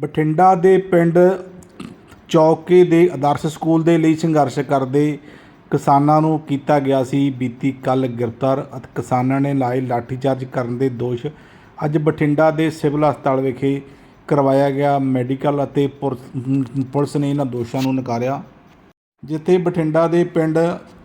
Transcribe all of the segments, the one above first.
ਬਠਿੰਡਾ ਦੇ ਪਿੰਡ ਚੌਕੇ ਦੇ ਆਦਰਸ਼ ਸਕੂਲ ਦੇ ਲਈ ਸੰਘਰਸ਼ ਕਰਦੇ ਕਿਸਾਨਾਂ ਨੂੰ ਕੀਤਾ ਗਿਆ ਸੀ ਬੀਤੀ ਕੱਲ ਗ੍ਰਿਫਤਾਰ ਅਤੇ ਕਿਸਾਨਾਂ ਨੇ ਲਾਏ ਲਾਠੀਚਾਰਜ ਕਰਨ ਦੇ ਦੋਸ਼ ਅੱਜ ਬਠਿੰਡਾ ਦੇ ਸਿਵਲ ਹਸਪਤਾਲ ਵਿਖੇ ਕਰਵਾਇਆ ਗਿਆ। ਮੈਡੀਕਲ ਅਤੇ ਪੁਰ- ਪੁਲਿਸ ਨੇ ਇਹਨਾਂ ਦੋਸ਼ਾਂ ਨੂੰ ਨਕਾਰਿਆ। ਜਿੱਥੇ ਬਠਿੰਡਾ ਦੇ ਪਿੰਡ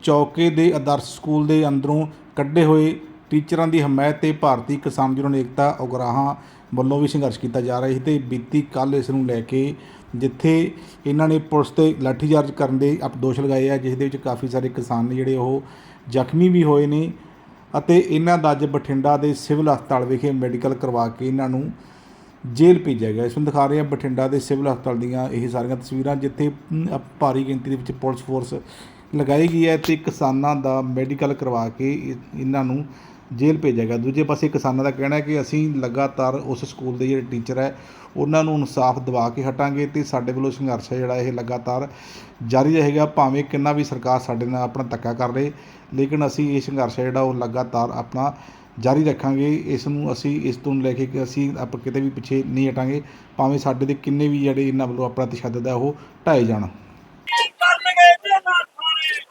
ਚੌਕੇ ਦੇ ਆਦਰਸ਼ ਸਕੂਲ ਦੇ ਅੰਦਰੋਂ ਕੱਢੇ ਹੋਏ ਟੀਚਰਾਂ ਦੀ ਹਮਾਇਤ ਤੇ ਭਾਰਤੀ ਕਿਸਾਨ ਯੂਨੀਅਨ ਏਕਤਾ ਉਗਰਾਹਾਂ। ਵੱਲੋਂ ਵੀ ਸੰਘਰਸ਼ ਕੀਤਾ ਜਾ ਰਿਹਾ ਸੀ ਤੇ ਬੀਤੀ ਕੱਲ ਇਸ ਨੂੰ ਲੈ ਕੇ ਜਿੱਥੇ ਇਹਨਾਂ ਨੇ ਪੁਲਿਸ ਤੇ ਲਾਠੀਚਾਰਜ ਕਰਨ ਦੇ ਆਪ ਦੋਸ਼ ਲਗਾਏ ਆ, ਜਿਸ ਦੇ ਵਿੱਚ ਕਾਫੀ ਸਾਰੇ ਕਿਸਾਨ ਨੇ ਜਿਹੜੇ ਉਹ ਜ਼ਖਮੀ ਵੀ ਹੋਏ ਨੇ ਅਤੇ ਇਹਨਾਂ ਦਾ ਅੱਜ ਬਠਿੰਡਾ ਦੇ ਸਿਵਲ ਹਸਪਤਾਲ ਵਿਖੇ ਮੈਡੀਕਲ ਕਰਵਾ ਕੇ ਇਹਨਾਂ ਨੂੰ ਜੇਲ੍ਹ ਭੇਜਿਆ ਗਿਆ। ਇਸ ਨੂੰ ਦਿਖਾ ਰਹੇ ਹਾਂ, ਬਠਿੰਡਾ ਦੇ ਸਿਵਲ ਹਸਪਤਾਲ ਦੀਆਂ ਇਹ ਸਾਰੀਆਂ ਤਸਵੀਰਾਂ, ਜਿੱਥੇ ਭਾਰੀ ਗਿਣਤੀ ਦੇ ਵਿੱਚ ਪੁਲਿਸ ਫੋਰਸ ਲਗਾਈ ਗਈ ਹੈ ਤੇ ਕਿਸਾਨਾਂ ਦਾ ਮੈਡੀਕਲ ਕਰਵਾ ਕੇ ਇਹ- ਇਹਨਾਂ ਨੂੰ ਜੇਲ੍ਹ ਭੇਜਿਆ ਗਿਆ। ਦੂਜੇ ਪਾਸੇ ਕਿਸਾਨਾਂ ਦਾ ਕਹਿਣਾ ਹੈ ਕਿ ਅਸੀਂ ਲਗਾਤਾਰ ਉਸ ਸਕੂਲ ਦੇ ਜਿਹੜੇ ਟੀਚਰ ਹੈ, ਉਹਨਾਂ ਨੂੰ ਇਨਸਾਫ ਦਿਵਾ ਕੇ ਹਟਾਂਗੇ ਤੇ ਸਾਡੇ ਵੱਲੋਂ ਸੰਘਰਸ਼ ਹੈ ਜਿਹੜਾ ਇਹ ਲਗਾਤਾਰ ਜਾਰੀ ਰਹੇਗਾ, ਭਾਵੇਂ ਕਿੰਨਾ ਵੀ ਸਰਕਾਰ ਸਾਡੇ ਨਾਲ ਆਪਣਾ ਧੱਕਾ ਕਰ ਰਹੇ ਲੇਕਿਨ ਅਸੀਂ ਇਹ ਸੰਘਰਸ਼ ਹੈ ਜਿਹੜਾ ਉਹ ਲਗਾਤਾਰ ਆਪਣਾ ਜਾਰੀ ਰੱਖਾਂਗੇ। ਇਸ ਨੂੰ ਅਸੀਂ, ਇਸ ਤੋਂ ਲੈ ਕੇ ਕਿ ਅਸੀਂ ਆਪ ਕਿਤੇ ਵੀ ਪਿੱਛੇ ਨਹੀਂ ਹਟਾਂਗੇ, ਭਾਵੇਂ ਸਾਡੇ ਦੇ ਕਿੰਨੇ ਵੀ ਜਿਹੜੇ ਇਹਨਾਂ ਵੱਲੋਂ ਆਪਣਾ ਤਸ਼ੱਦਦ ਹੈ ਉਹ ਢਾਏ ਜਾਣ ਕਰਨਗੇ ਤੇ ਨਾ ਖਾਣੇ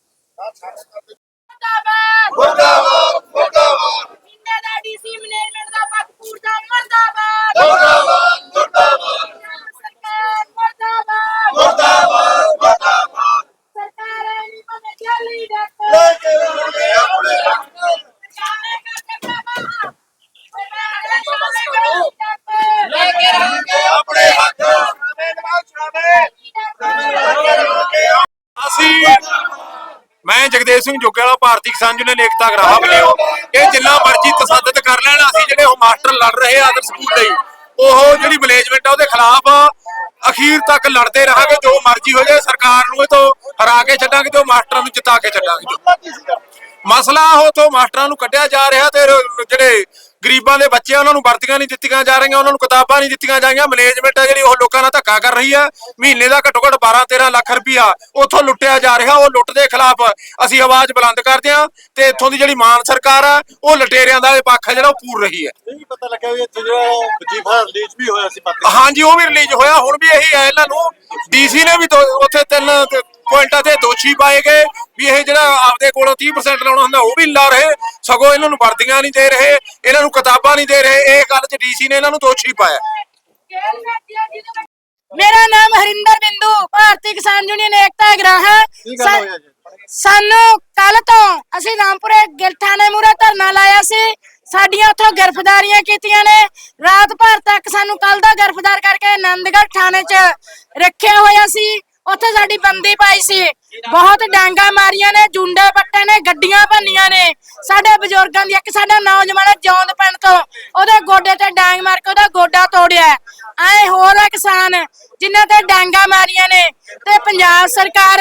ਮੁਰਦਾਬਾਦ ਮੁਰਦਾਬਾਦ ਮੁਰਦਾਬਾਦ ਇੰਨਾ ਦਾ ਡੀਸੀ ਮੈਨੇਜਮੈਂਟ ਦਾ ਪੱਕਪੂਰ ਦਾ ਮੁਰਦਾਬਾਦ ਮੁਰਦਾਬਾਦ ਮੁਰਦਾਬਾਦ ਸਰਕਾਰ ਮੁਰਦਾਬਾਦ ਮੁਰਦਾਬਾਦ ਮੁਰਦਾਬਾਦ ਸਰਕਾਰ ਹੈ ਨਹੀਂ ਬਣੇ ਜਲੀ ਡਾਕਟਰ ਲੈ ਕੇ ਆਉਣੇ ਆਪਣੇ ਹੱਕ ਜਾਣੇ ਕਾ ਜੱਗਾ ਲੈ ਕੇ ਆਉਣੇ ਆਪਣੇ ਹੱਥ ਅਸੀਂ ਮੈਂ ਜਗਦੇਵ ਸਿੰਘ ਜੋਗੇ ਵਾਲਾ ਭਾਰਤੀ ਕਿਸਾਨ ਯੂਨੀਅਨ ਏਕਤਾ ਗਰਾਹਾ ਵੱਲੋਂ ਇਹ ਜਿੰਨਾ ਮਰਜ਼ੀ ਤਸਾਦਤ ਕਰ ਲੈਣ, ਅਸੀਂ ਜਿਹੜੇ ਉਹ ਮਾਸਟਰ ਲੜ ਰਹੇ ਆ ਆਦਰ ਸਕੂਲ ਲਈ ਉਹ ਜਿਹੜੀ ਮੈਨੇਜਮੈਂਟ ਆ ਉਹਦੇ ਖਿਲਾਫ ਅਖੀਰ ਤੱਕ ਲੜਦੇ ਰਹਾਂਗੇ ਜੋ ਮਰਜ਼ੀ ਹੋ ਜਾਏ ਸਰਕਾਰ ਨੂੰ ਇਹ ਤੋਂ ਹਰਾ ਕੇ ਛੱਡਾਂਗੇ ਤੇ ਉਹ ਮਾਸਟਰਾਂ ਨੂੰ ਜਿਤਾ ਕੇ ਛੱਡਾਂਗੇ। ਮਸਲਾ ਉਹ ਤੋਂ ਮਾਸਟਰਾਂ ਨੂੰ ਕੱਢਿਆ ਜਾ ਰਿਹਾ ਤੇ ਜਿਹੜੇ ਗਰੀਬਾਂ ਦੇ ਬੱਚੇ ਉਹਨਾਂ ਨੂੰ ਵਰਦੀਆਂ ਨਹੀਂ ਦਿੱਤੀਆਂ ਜਾ ਰਹੀਆਂ ਉਹਨਾਂ ਨੂੰ ਕਿਤਾਬਾਂ ਨਹੀਂ ਦਿੱਤੀਆਂ ਜਾਈਆਂ। ਮੈਨੇਜਮੈਂਟ ਹੈ ਜਿਹੜੀ ਉਹ ਲੋਕਾਂ ਨਾਲ ਧੱਕਾ ਕਰ ਰਹੀ ਹੈ। ਮਹੀਨੇ ਦਾ ਘੱਟੋ ਘੱਟ 12 13 ਲੱਖ ਰੁਪਇਆ ਉੱਥੋਂ ਲੁੱਟਿਆ ਜਾ ਰਿਹਾ। ਉਹ ਲੁੱਟ ਦੇ ਖਿਲਾਫ ਅਸੀਂ ਆਵਾਜ਼ ਬੁਲੰਦ ਕਰਦੇ ਹਾਂ ਤੇ ਇੱਥੋਂ ਦੀ ਜਿਹੜੀ ਮਾਨ ਸਰਕਾਰ ਆ ਉਹ ਲਟੇਰਿਆਂ ਦਾ ਇਹ ਪੱਖ ਹੈ ਜਿਹੜਾ ਉਹ ਪੂਰ ਰਹੀ ਹੈ। ਨਹੀਂ ਪਤਾ ਲੱਗਿਆ ਵੀ ਇੱਥੇ ਜਿਹੜਾ ਵਜੀਫਾ ਰਿਲੀਜ਼ ਵੀ ਹੋਇਆ ਸੀ ਹਾਂਜੀ ਉਹ ਵੀ ਰਿਲੀਜ਼ ਹੋਇਆ। ਹੁਣ ਵੀ ਇਹੀ ਹੈ ਇਹਨਾਂ ਨੂੰ। ਡੀਸੀ ਨੇ ਵੀ ਉੱਥੇ ਤਿੰਨ ਪੁਆਇੰਟਾਂ ਤੇ ਦੋਸ਼ੀ ਪਾਏ ਗਏ ਵੀ ਇਹ ਜਿਹੜਾ ਆਪਦੇ ਕੋਲੋਂ 30% ਲਾਉਣਾ ਹੁੰਦਾ ਉਹ ਵੀ ਲਾ ਰਹੇ। ਸਗੋਂ ਇਹਨਾਂ ਨੂੰ ਵਰਦੀਆਂ ਨਹੀਂ ਦੇ ਰਹੇ ਇਹਨਾਂ ਨੂੰ ਕਿਤਾਬਾਂ ਨਹੀਂ ਦੇ ਰਹੇ। ਇਹ ਗੱਲ 'ਚ ਡੀਸੀ ਨੇ ਇਹਨਾਂ ਨੂੰ ਦੋਸ਼ੀ ਪਾਇਆ। ਮੇਰਾ ਨਾਮ ਹਰਿੰਦਰ ਬਿੰਦੂ ਭਾਰਤੀ ਕਿਸਾਨ ਯੂਨੀਅਨ ਏਕਤਾ ਗ੍ਰਾਹ ਸਾਨੂੰ ਕੱਲ ਤੋਂ ਅਸੀਂ ਰਾਮਪੁਰੇ ਗਿਲ ਥਾਣੇ ਮੂਹਰੇ ਧਰਨਾ ਲਾਇਆ ਸੀ। ਸਾਡੀਆਂ ਉੱਥੋਂ ਗ੍ਰਿਫਤਾਰੀਆਂ ਕੀਤੀਆਂ ਨੇ। ਰਾਤ ਭਰ ਤੱਕ ਸਾਨੂੰ ਕੱਲ ਦਾ ਗ੍ਰਿਫਤਾਰ ਕਰਕੇ ਆਨੰਦਗੜ੍ਹ ਥਾਣੇ 'ਚ ਰੱਖਿਆ ਹੋਇਆ ਸੀ। ਉੱਥੇ ਸਾਡੀ ਬੰਦੀ ਪਾਈ ਸੀ। ਬਹੁਤ ਡਾਂਗਾ ਮਾਰੀਆਂ ਨੇ, ਜੁੰਡੇ ਪੱਟੇ ਨੇ, ਗੱਡੀਆਂ ਭੰਨੀਆਂ ਨੇ। ਸਾਡੇ ਬਜ਼ੁਰਗਾਂ ਦੀ ਇੱਕ ਸਾਡਾ ਨੌਜਵਾਨ ਜੌਂਦ ਪਿੰਡ ਤੋਂ, ਉਹਦੇ ਗੋਡੇ ਤੇ ਡਾਂਗ ਮਾਰ ਕੇ ਉਹਦਾ ਗੋਡਾ ਤੋੜਿਆ। ਐ ਹੋਰ ਆ ਕਿਸਾਨ, ਜਿਨ੍ਹਾਂ ਤੇ ਡਾਂਗਾ ਮਾਰੀਆਂ ਨੇ। ਤੇ ਪੰਜਾਬ ਸਰਕਾਰ,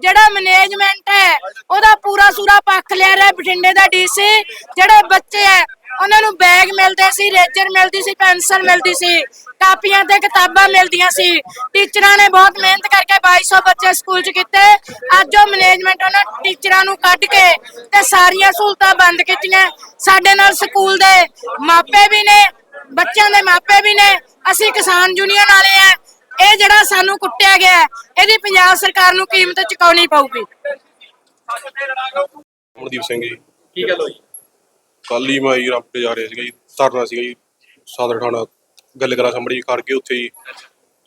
ਜਿਹੜਾ ਮੈਨੇਜਮੈਂਟ ਹੈ, ਉਹਦਾ ਪੂਰਾ ਸੂਰਾ ਪੱਖ ਲਿਆ ਰਿਹਾ ਬਠਿੰਡੇ ਦਾ ਡੀਸੀ, ਜਿਹੜੇ ਬੱਚੇ ਹੈ ਉਹਨਾਂ ਨੂੰ ਬੈਗ ਮਿਲਦੇ ਸੀ ਰੇਜਰ ਮਿਲਦੀ ਸੀ ਪੈਨਸਲ ਮਿਲਦੀ ਸੀ, ਕਾਪੀਆਂ ਤੇ ਕਿਤਾਬਾਂ ਮਿਲਦੀਆਂ ਸੀ। ਟੀਚਰਾਂ ਨੇ ਬਹੁਤ ਮਿਹਨਤ ਕਰਕੇ 2200 ਬੱਚੇ ਸਕੂਲ 'ਚ ਕੀਤੇ। ਅੱਜ ਉਹ ਮੈਨੇਜਮੈਂਟ ਉਹਨਾਂ ਟੀਚਰਾਂ ਨੂੰ ਕੱਢ ਕੇ ਤੇ ਸਾਰੀਆਂ ਸਹੂਲਤਾਂ ਬੰਦ ਕੀਤੀਆਂ। ਸਾਡੇ ਨਾਲ ਸਕੂਲ ਦੇ ਮਾਪੇ ਵੀ ਨੇ, ਬੱਚਿਆਂ ਦੇ ਮਾਪੇ ਵੀ ਨੇ। ਅਸੀਂ ਕਿਸਾਨ ਯੂਨੀਅਨ ਵਾਲੇ ਆ। ਇਹ ਜਿਹੜਾ ਸਾਨੂੰ ਕੁੱਟਿਆ ਗਿਆ, ਇਹਦੀ ਪੰਜਾਬ ਸਰਕਾਰ ਨੂੰ ਕੀਮਤ ਚੁਕਾਉਣੀ ਪਊਗੀ। ਅਮਨਦੀਪ ਸਿੰਘ ਜੀ ਕੀ ਗੱਲ ਹੋਈ? ਕੱਲ ਹੀ ਮੈਂ ਜੀ ਰਾਮਪੁਰੇ ਜਾ ਰਿਹਾ ਸੀਗਾ ਜੀ ਧਰਨਾ ਸੀਗਾ ਜੀ ਸਾਦਰ ਥਾਣਾ ਗੱਲ ਕਰਾ ਸਾਹਮਣੇ ਜੀ ਖੜ ਕੇ ਉੱਥੇ ਜੀ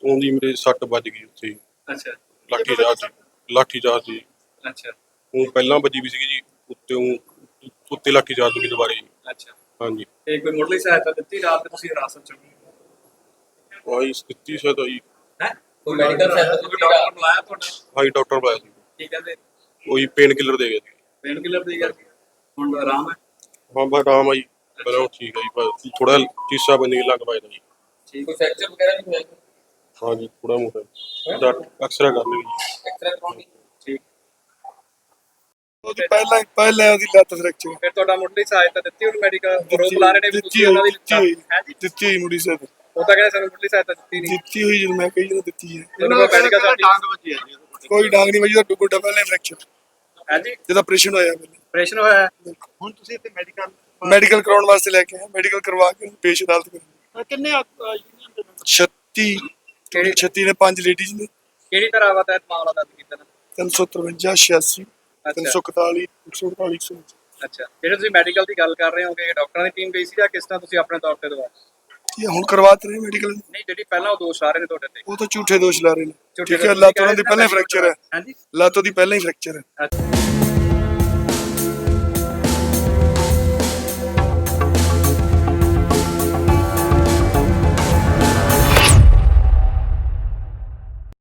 ਉਹਦੀ ਮੇਰੇ ਸੱਟ ਵੱਜ ਗਈ ਉੱਥੇ ਜੀ। ਅੱਛਾ। ਲਾਠੀ ਚਾਰਜ ਲਾਠੀ ਚਾਰਜ ਜੀ। ਅੱਛਾ। ਉਹ ਪਹਿਲਾਂ ਵੱਜੀ ਵੀ ਸੀਗੀ ਜੀ ਉੱਤੇ ਉਹ ਉੱਤੇ ਲਾਠੀ ਚਾਰਜ ਹੋਈ ਦੁਬਾਰੇ ਜੀ। ਅੱਛਾ। ਹਾਂਜੀ। ਤੇ ਕੋਈ ਮੁੱਢਲੀ ਸਹਾਇਤਾ ਦਿੱਤੀ ਰਾਤ ਨੂੰ ਤੁਸੀਂ ਹਿਰਾਸਤ ਚ? ਆਹੀ ਸਥਿਤੀ ਸ਼ਾਇਦ ਆਈ ਹੈ? ਕੋਈ ਮੈਡੀਕਲ ਸਹਾਇਤਾ ਤੁਸੀਂ ਡਾਕਟਰ ਬੁਲਾਇਆ ਤੁਹਾਡਾ? ਹਾਂਜੀ ਡਾਕਟਰ ਬੁਲਾਇਆ ਸੀ। ਕੀ ਕਹਿੰਦੇ? ਉਹੀ ਪੇਨ ਕਿਲਰ ਦੇ ਗਏ ਸੀ। ਪੇਨ ਕਿਲਰ ਦੀ ਗੱਲ ਹੁਣ ਆਰਾਮ ਹੈ? ਹਾਂ ਬਸ ਆਰਾਮ ਆਈ ਪਰ ਹੁਣ ਠੀਕ ਹੈ ਜੀ ਬਸ ਥੋੜਾ ਚੀਸਾ ਬੰਨੀ ਲੱਗ ਪਾਇਆ ਜੀ। ਠੀਕ ਕੋਈ ਫ੍ਰੈਕਚਰ ਵਗੈਰਾ ਨਹੀਂ ਹੋਇਆ ਹਾਂਜੀ ਥੋੜਾ ਮੋਟਾ। ਡਾਕਟਰ ਅਕਸਰਾ ਕਰ ਲਈ ਐਕਸਰੇ ਕਰਾਉਣੀ? ਠੀਕ। ਉਹਦੀ ਪਹਿਲਾਂ ਪਹਿਲਾਂ ਉਹਦੀ ਲੱਤ ਫ੍ਰੈਕਚਰ ਫਿਰ ਤੁਹਾਡਾ ਮੁੱਢਲੀ ਸਹਾਇਤਾ ਦਿੱਤੀ ਉਹਨੂੰ ਮੈਡੀਕਲ ਦਿੱਤੀ ਲਾ ਰਹੇ ਨੇ ਵੀ ਤੁਸੀਂ ਉਹਨਾਂ ਦੀ ਦਿੱਤੀ ਹੈ ਜੀ? ਦਿੱਤੀ ਮੁੜੀ ਸਾਹਿਬ। ਉਹ ਤਾਂ ਕਹਿੰਦੇ ਸਾਨੂੰ ਮੁੱਢਲੀ ਸਹਾਇਤਾ ਦਿੱਤੀ ਨਹੀਂ। ਦਿੱਤੀ ਹੋਈ ਜਦੋਂ ਮੈਂ ਕਹੀ ਜਦੋਂ ਦਿੱਤੀ ਹੈ। ਉਹਨਾਂ ਦਾ ਮੈਡੀਕਲ ਦਾ ਡਾਂਗ ਵੱਜੀ ਹੈ ਜੀ ਕੋਈ ਡਾਂਗ ਨਹੀਂ ਵਜੀ ਤਾਂ ਗੁੱਡਾ ਪਹਿਲਾਂ ਫ੍ਰੈਕਚਰ ਹੈ ਜੀ? ਜਦੋਂ ਆਪਰੇਸ਼ਨ ਹੋਇਆ ਪਹਿਲੇ। ਆਪਰੇਸ਼ਨ ਹੋਇਆ ਹੈ। ਹੁਣ ਤੁਸੀਂ ਇੱਥੇ ਮੈਡੀਕਲ ਮੈਡੀਕਲ ਕਰਾਉਣ ਵਾਸਤੇ ਲੈ ਕੇ ਆਏ। ਮੈਡੀਕਲ ਕਰਵਾ ਕੇ ਉਹਨੂੰ ਪੇਸ਼ ਅਦਾਲਤ ਕਰਾਂਗੇ ਕਿੰਨੇ ਯੂਨੀਅਨ ਦੇ ਮੈਂਬਰ? 36 ਕਿਹੜੀ 36 ਨੇ ਪੰਜ ਲੇਡੀਜ਼ ਨੇ। ਕਿਹੜੀ ਤਰ੍ਹਾਂ ਦਾ ਤਹਿਤ ਮਾਮਲਾ ਦਰਜ ਕੀਤਾ ਨਾ? 353 86 341 148 149 ਅੱਛਾ। ਜਿਹੜੇ ਤੁਸੀਂ ਮੈਡੀਕਲ ਦੀ ਗੱਲ ਕਰ ਰਹੇ ਹੋ ਕਿ ਡਾਕਟਰਾਂ ਦੀ ਟੀਮ ਗਈ ਸੀ ਜਾਂ ਕਿਸ ਤਰ੍ਹਾਂ ਤੁਸੀਂ ਆਪਣੇ ਤੌਰ ਤੇ ਦਵਾ ਇਹ ਹੁਣ ਕਰਵਾਤੇ ਰਹੇ ਮੈਡੀਕਲ ਨਹੀਂ ਜਿਹੜੀ ਪਹਿਲਾਂ ਉਹ ਦੋਸ਼ ਆ ਰਹੇ ਨੇ ਤੁਹਾਡੇ ਤੇ। ਉਹ ਤਾਂ ਝੂਠੇ ਦੋਸ਼ ਲਾ ਰਹੇ ਨੇ। ਝੂਠੇ ਠੀਕ ਹੈ ਦੋਸ਼ ਲੱਤ ਕਹਿ ਉਹਨਾਂ ਰਹੇ ਦੀ ਨੇ ਪਹਿਲਾਂ medical ਫ੍ਰੈਕਚਰ ਹੈ। ਹਾਂਜੀ। ਲੱਤ ਉਹਦੀ ਪਹਿਲਾਂ ਹੀ ਫ੍ਰੈਕਚਰ ਹੈ। ਅੱਛਾ।